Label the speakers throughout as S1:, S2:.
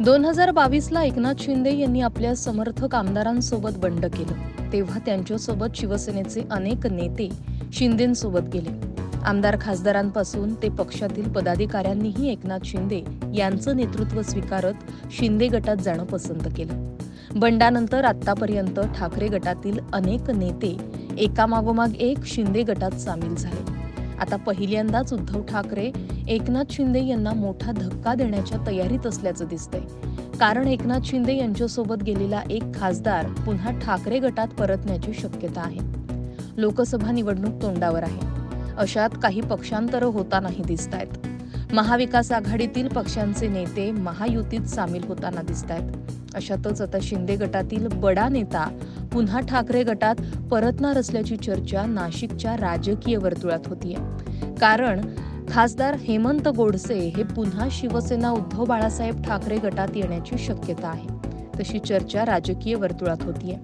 S1: दोन हजार बावीसला एकनाथ शिंदे यांनी आपल्या समर्थक आमदारांसोबत बंड केलं. तेव्हा त्यांच्यासोबत शिवसेनेचे अनेक नेते शिंदेंसोबत गेले. आमदार खासदारांपासून ते पक्षातील पदाधिकाऱ्यांनीही एकनाथ शिंदे यांचं नेतृत्व स्वीकारत शिंदे गटात जाणं पसंत केलं. बंडानंतर आतापर्यंत ठाकरे गटातील अनेक नेते एकामागोमाग एक शिंदे गटात सामील झाले. आता पहिल्यांदाच उद्धव ठाकरे एकनाथ शिंदे यांना मोठा धक्का देण्याच्या तयारीत असल्याचं दिसतंय. कारण एकनाथ शिंदे यांच्यासोबत गेलेला एक खासदार पुन्हा ठाकरे गटात परतण्याची शक्यता आहे. लोकसभा निवडणूक तोंडावर आहे. अशात काही पक्षांतर होतानाही दिसत आहेत महाविकास आघाडीतील पक्षांचे नेते महायुतीत सामील होताना दिसत आहेत अशातच आता शिंदे गटातील बडा नेता पुन्हा ठाकरे गटात परतणार असल्याची चर्चा नाशिकच्या राजकीय वर्तुळात होतीये. कारण खासदार हेमंत गोडसे हे पुन्हा शिवसेना उद्धव बाळासाहेब ठाकरे गटात येण्याची शक्यता आहे. तशी चर्चा राजकीय वर्तुळात होतीये.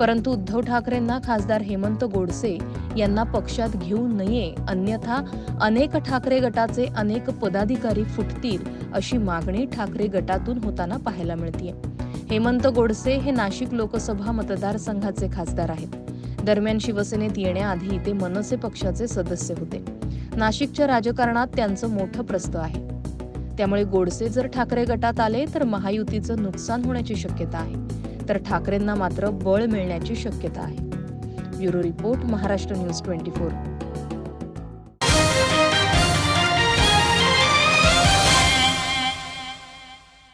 S1: परंतु उद्धव ठाकरेंना खासदार हेमंत गोडसे यांना पक्षात घेऊ नये अन्यथा अनेक ठाकरे गटाचे अनेक पदाधिकारी फुटतील अशी मागणी ठाकरे गटातून होताना पाहायला मिळतीये. हेमंत गोडसे हे नाशिक लोकसभा मतदारसंघाचे खासदार आहेत. दरम्यान शिवसेनेत येण्याआधी ते मनसे पक्षाचे सदस्य होते. नाशिकच्या राजकारणात त्यांचं मोठं प्रस्त आहे. त्यामुळे गोडसे जर ठाकरे गटात आले तर महायुतीचं नुकसान होण्याची शक्यता आहे. तर ठाकरेंना मात्र बळ मिळण्याची शक्यता आहे. Bureau report Maharashtra news twenty four.